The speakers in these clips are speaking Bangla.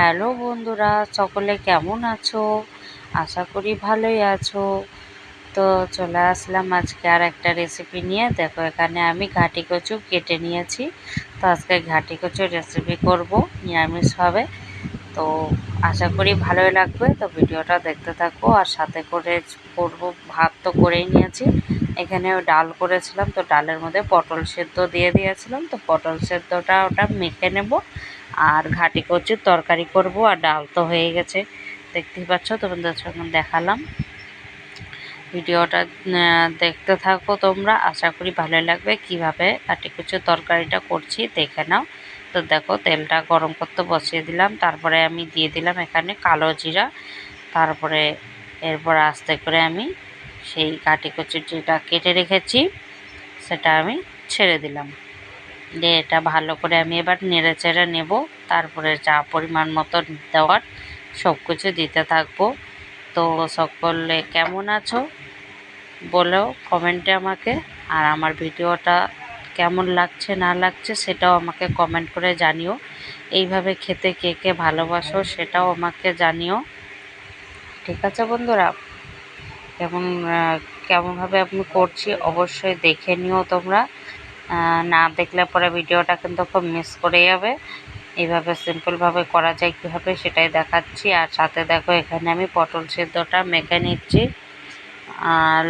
হ্যালো বন্ধুরা, সকলে কেমন আছো? আশা করি ভালোই আছো। তো চলে আসলাম আজকে আর একটা রেসিপি নিয়ে। দেখো, এখানে আমি ঘাটি কচু কেটে নিয়েছি। তো আজকে ঘাটি কচু রেসিপি করব নিরামিষভাবে তো আশা করি ভালোই লাগবে। তো ভিডিওটা দেখতে থাকো, আর সাথে করে করব, ভাত তো করেই নিয়েছি। এখানে ডাল করেছিলাম, তো ডালের মধ্যে পটল সেদ্ধ দিয়ে দিয়েছিলাম। তো পটল সেদ্ধটা ওটা মেখে নেব। আর ঘাটি কচুর তরকারি করব আর ডাল তো হয়ে গেছে। দেখতেই পাচ্ছ, তোমাদের সঙ্গে দেখালাম। ভিডিওটা দেখতে থাকো তোমরা। আশা করি ভালো লাগবে। কীভাবে ঘাটি কচুর তরকারিটা করছি দেখে নাও। তো দেখো, তেলটা গরম করতে বসিয়ে দিলাম। তারপরে আমি দিয়ে দিলাম এখানে কালো জিরা। তারপরে এরপর আস্তে করে আমি সেই কাটি কচুর যেটা কেটে রেখেছি, সেটা আমি ছেড়ে দিলাম। দিয়ে এটা ভালো করে আমি এবার নেড়ে চেড়ে নেব। তারপরে যা পরিমাণ মতো দেওয়ার সব কিছু দিতে থাকব। তো সকলে কেমন আছো বলেও কমেন্টে আমাকে। আর আমার ভিডিওটা কেমন লাগছে, না লাগছে সেটাও আমাকে কমেন্ট করে জানিও। এইভাবে খেতে কে কে ভালোবাসো সেটাও আমাকে জানিও। ঠিক আছে বন্ধুরা? কেমন কেমনভাবে আমি করছি অবশ্যই দেখে নিও তোমরা। না দেখলে পরে ভিডিওটা কিন্তু খুব মিস করে যাবে। এইভাবে সিম্পলভাবে করা যায় কীভাবে সেটাই দেখাচ্ছি। আর সাথে দেখো, এখানে আমি পটল সেদ্ধটা মেখে নিচ্ছি।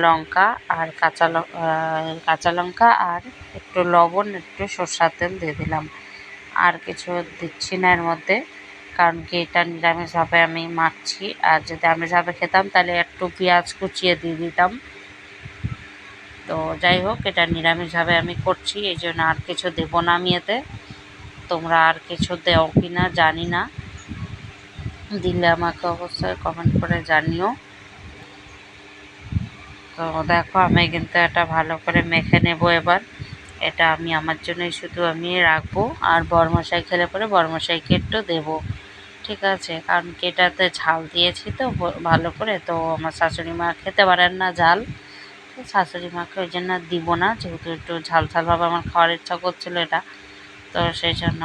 লঙ্কা আর কাঁচা কাঁচা লঙ্কা আর একটু লবণ, একটু সর্ষার তেল দিয়ে দিলাম। আর কিছু দিচ্ছি না এর মধ্যে, কারণ কি এটা নিরামিষভাবে আমি মাখছি। আর যদি আমিষভাবে খেতাম, তাহলে একটু পেঁয়াজ কুচিয়ে দিয়ে দিতাম। তো যাই হোক, এটা নিরামিষভাবে আমি করছি, এই জন্য আর কিছু দেবো না আমি এতে। তোমরা আর কিছু দেও কি না জানি না। দিলে আমাকে অবশ্যই কমেন্ট করে জানিও। তো দেখো, আমি কিন্তু এটা ভালো করে মেখে নেব এবার। এটা আমি আমার জন্যই শুধু আমি রাখব, আর বরমশাই খেলে পরে বরমশাইকে একটু দেবো। ঠিক আছে, কারণ কেটাতে ঝাল দিয়েছি তো ভালো করে। তো আমার শাশুড়ি মা খেতে পারেন না ঝাল। শাশুড়ি মাকে ওই জন্য দিব না, যেহেতু একটু ঝাল ঝালভাবে আমার খাওয়ার ইচ্ছা করছিল এটা। তো সেই জন্য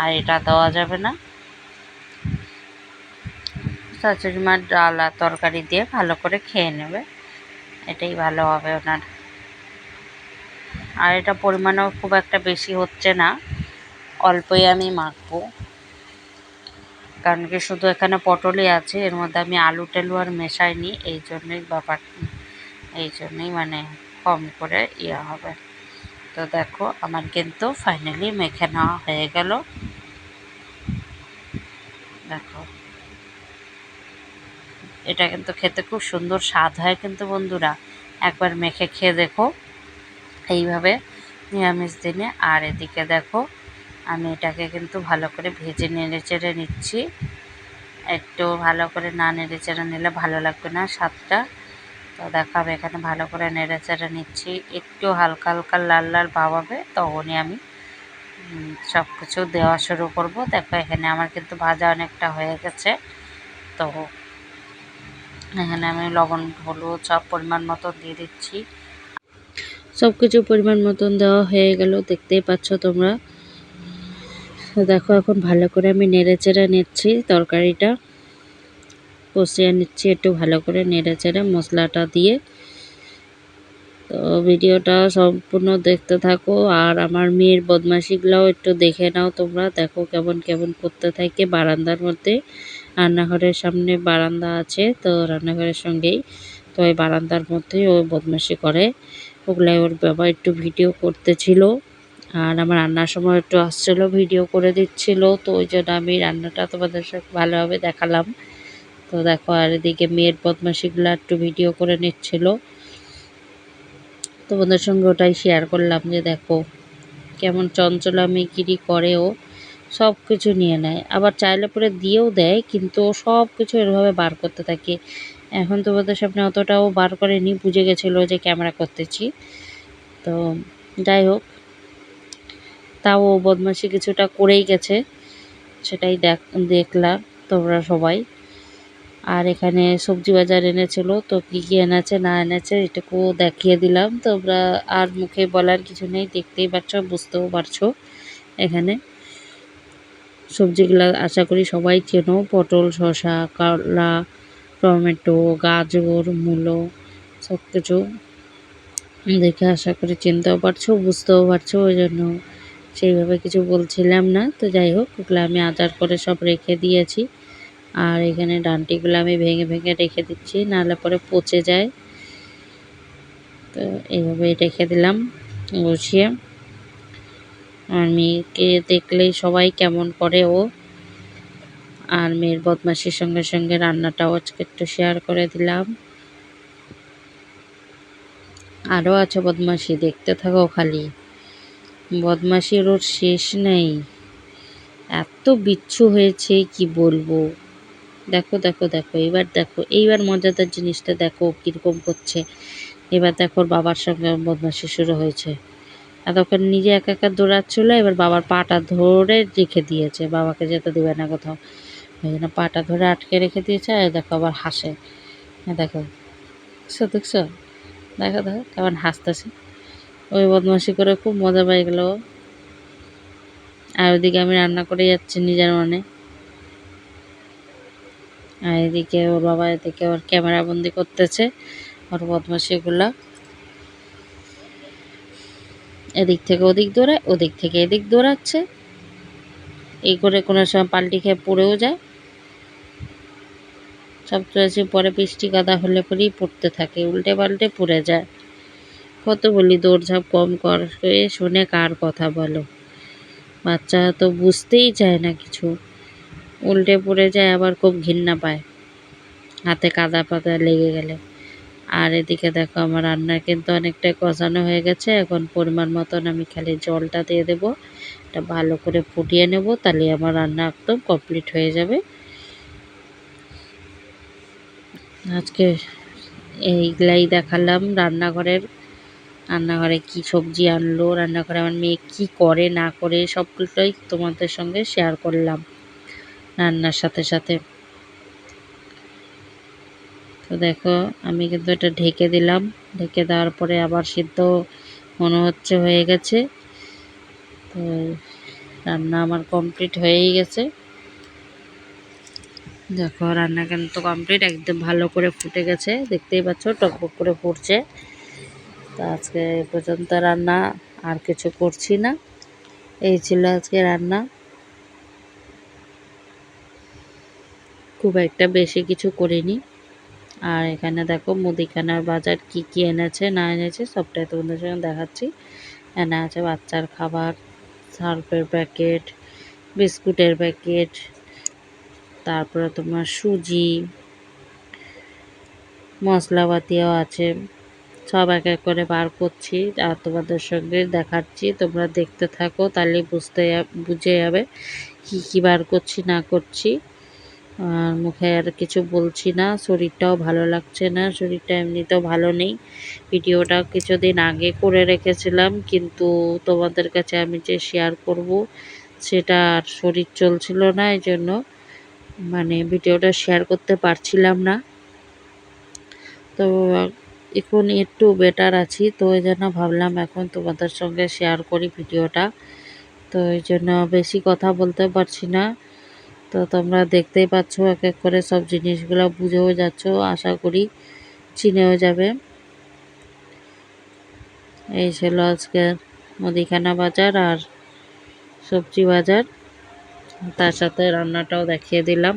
আর এটা দেওয়া যাবে না। শাশুড়ি মার ডাল আর তরকারি দিয়ে ভালো করে খেয়ে নেবে, এটাই ভালো হবে ওনার। আর এটা পরিমাণও খুব একটা বেশি হচ্ছে না, অল্পই আমি মাখবো। কারণ কি শুধু এখানে পটলই আছে, এর মধ্যে আমি আলু টেলু আর মেশাইনি, এই জন্যই ব্যাপার এই জন্যই মানে কম করে ইয়ে হবে। তো দেখো, আমার কিন্তু ফাইনালি মেখে নেওয়া হয়ে গেল। দেখো। এটা কিন্তু খেতে খুব সুন্দর স্বাদ হয় কিন্তু বন্ধুরা। একবার মেখে খেয়ে দেখো। এইভাবে নিরামিষ দিনে। আর এদিকে দেখো, আমি এটাকে কিন্তু ভালো করে ভেজে নেড়ে চেড়ে নিচ্ছি। একটু ভালো করে না নেড়ে চেড়ে নিলে ভালো লাগবে না স্বাদটা। তো দেখাবে এখানে ভালো করে নেড়ে চেড়ে নিচ্ছি। একটু হালকা হালকা লাল লাল ভাব হবে, তখনই আমি সব কিছু দেওয়া শুরু করব। দেখো এখানে আমার কিন্তু ভাজা অনেকটা হয়ে গেছে। তো এখানে আমি লবণ, হলুদ সব পরিমাণ মতো দিয়ে দিচ্ছি। সব কিছু পরিমাণ মতন দেওয়া হয়ে গেল, দেখতেই পাচ্ছ তোমরা। দেখো এখন ভালো করে আমি নেড়ে চেড়ে নিচ্ছি তরকারিটা। কষিয়ে নিচ্ছি একটু ভালো করে নেড়ে চেড়ে মশলাটা দিয়ে। তো ভিডিওটা সম্পূর্ণ দেখতে থাকো আর আমার মেয়ের বদমাশিগুলাও একটু দেখে নাও তোমরা। দেখো কেমন কেমন করতে থাকে বারান্দার মধ্যে। রান্নাঘরের সামনে বারান্দা আছে, তো রান্নাঘরের সঙ্গেই। তো ওই বারান্দার মধ্যেই ও বদমাশি করে। ওগুলাই ওর বাবা একটু ভিডিও করতেছিল। আর আমার রান্নার সময় একটু আসছিল, ভিডিও করে দিচ্ছিল। তো ওই জন্য আমি রান্নাটা তোমাদের সাথে ভালোভাবে দেখালাম। তো দেখো, আর এদিকে মেয়ের বদমাশিগুলো একটু ভিডিও করে নিচ্ছিল। তোমাদের সঙ্গে ওটাই শেয়ার করলাম যে দেখো, কেমন চঞ্চলামিগিরি করে ও, সব কিছু নিয়ে নেয়। আবার চাইলে পরে দিয়েও দেয়, কিন্তু ও সব কিছু এরভাবে বার করতে থাকে। এখন তোমাদের সামনে অতটাও বার করেনি, বুঝে গেছিল যে ক্যামেরা করতেছি। তো যাই হোক, তাও বদমাসি কিছুটা করেই গেছে, সেটাই দেখ, দেখলাম তোমরা সবাই। আর এখানে সবজি বাজার এনেছিল, তো কী কী এনেছে না এনেছে এটুকু দেখিয়ে দিলাম। তোমরা আর মুখে বলার কিছু নেই, দেখতেই পাচ্ছ বুঝতেও পারছ এখানে। সবজিগুলো আশা করি সবাই চেনো, পটল, শসা করলা টমেটো, গাজর, মূলো সব কিছু দেখে আশা করি চিনতেও পারছ, বুঝতেও পারছ, ওই জন্য সেইভাবে কিছু বলছিলাম না। তো যাই হোক, ওগুলো আমি আচার করে সব রেখে দিয়েছি। আর এখানে ডান্টিগুলো আমি ভেঙে ভেঙে রেখে দিচ্ছি, নাহলে পরে পচে যায়। তো এইভাবে রেখে দিলাম বসিয়ে। আর মেয়েকে দেখলেই সবাই কেমন করে ও। আর মেয়ের বদমাসির সঙ্গে সঙ্গে রান্নাটাও আজকে একটু শেয়ার করে দিলাম। আরও আছে বদমাসি দেখতে থাকো খালি। বদমাসির ওর শেষ নেই। এত বিচ্ছু হয়েছে, কি বলব? দেখো দেখো দেখো এবার দেখো, এইবার মজাদার জিনিসটা দেখো কীরকম করছে এবার দেখো বাবার সঙ্গে বদমাসি শুরু হয়েছে। এতক্ষণ নিজে একা একা দৌড়াচ্ছিলো, এবার বাবার পাটা ধরে রেখে দিয়েছে। বাবাকে যেতে দেবে না কোথাও। ওই জন্য পাটা ধরে আটকে রেখে দিয়েছে আর দেখো আবার হাসে। দেখো। দেখছ দেখছ? দেখো দেখো কেমন হাসতেছে। ওই বদমাসি করে খুব মজা পাই গেল আর ওদিকে আমি রান্না করে যাচ্ছি নিজের মনে। আর এদিকে ওর বাবা এদিকে ওর ক্যামেরা বন্দি করতেছে, ওর বদমাসিগুলা এদিক থেকে ওদিক দৌড়ায় ওদিক থেকে এদিক দৌড়াচ্ছে। এই করে কোনো সময় পাল্টি খেয়ে পড়েও যায়। সব চলেছে, পরে বৃষ্টি কাদা হলে পরেই পড়তে থাকে, উল্টে পাল্টে পড়ে যায়। কত বলি দৌড়ঝাঁপ কম কর, শুনে কার কথা বলো? বাচ্চা তো বুঝতেই চায় না কিছু। উল্টে পড়ে যায়, আবার খুব ঘৃণা পায়। হাতে কাদা পাতা লেগে গেলে। আর এদিকে দেখো, আমার রান্না কিন্তু অনেকটাই কষানো হয়ে গেছে। এখন পরিমাণ মতন আমি খালি জলটা দিয়ে দেব। এটা ভালো করে ফুটিয়ে নেব, তাহলে আমার রান্না একদম কমপ্লিট হয়ে যাবে। আজকে এইগুলাই দেখালাম রান্নাঘরের। রান্নাঘরে কি সবজি আনলো, রান্নাঘরে আমার মেয়ে কি করে, না করে, সবগুলোই তোমাদের সঙ্গে শেয়ার করলাম। রান্নার সাথে সাথে। তো দেখো, আমি কিন্তু এটা ঢেকে দিলাম। ঢেকে দেওয়ার পরে আবার সিদ্ধ মনে হচ্ছে হয়ে গেছে। তো রান্না আমার কমপ্লিট হয়েই গেছে। দেখো, রান্না কিন্তু কমপ্লিট, একদম ভালো করে ফুটে গেছে। দেখতেই পাচ্ছ টকবক করে ফুটছে। তো আজকে এ পর্যন্ত রান্না আর কিছু করছি না। এই ছিল আজকে রান্না। খুব একটা বেশি কিছু করিনি। আর এখানে দেখো মুদিখানার বাজার কি কি এনেছে, না এনেছে, সবটাই তোমাদের সঙ্গে দেখাচ্ছি। এনে আছে বাচ্চার খাবার, সার্ফের প্যাকেট, বিস্কুটের প্যাকেট, তারপরে তোমার সুজি, মশলাপাতিও আছে। সব এক এক করে বার করছি আর তোমাদের সঙ্গে দেখাচ্ছি। তোমরা দেখতে থাকো, তাহলে বুঝতে বুঝে যাবে কী কী বার করছি, না করছি। আর মুখে আর কিছু বলছি না, শরীরটাও ভালো লাগছে না, শরীরটা এমনিতেও ভালো নেই। ভিডিওটা কিছুদিন আগে করে রেখেছিলাম, কিন্তু তোমাদের কাছে আমি যে শেয়ার করব, সেটা আর শরীর চলছিল না, এই জন্য মানে ভিডিওটা শেয়ার করতে পারছিলাম না। তো এখন একটু বেটার আছি, তো ওই জন্য ভাবলাম এখন তোমাদের সঙ্গে শেয়ার করি ভিডিওটা। তো এই জন্য বেশি কথা বলতে পারছি না। তো তোমরা দেখতেই পাচ্ছ এক এক করে সব জিনিসগুলো বুঝেও যাচ্ছ, আশা করি চিনেও যাবে। এই ছিল লজকে মুদিখানা বাজার আর সবজি বাজার। তার সাথে রান্নাটাও দেখিয়ে দিলাম।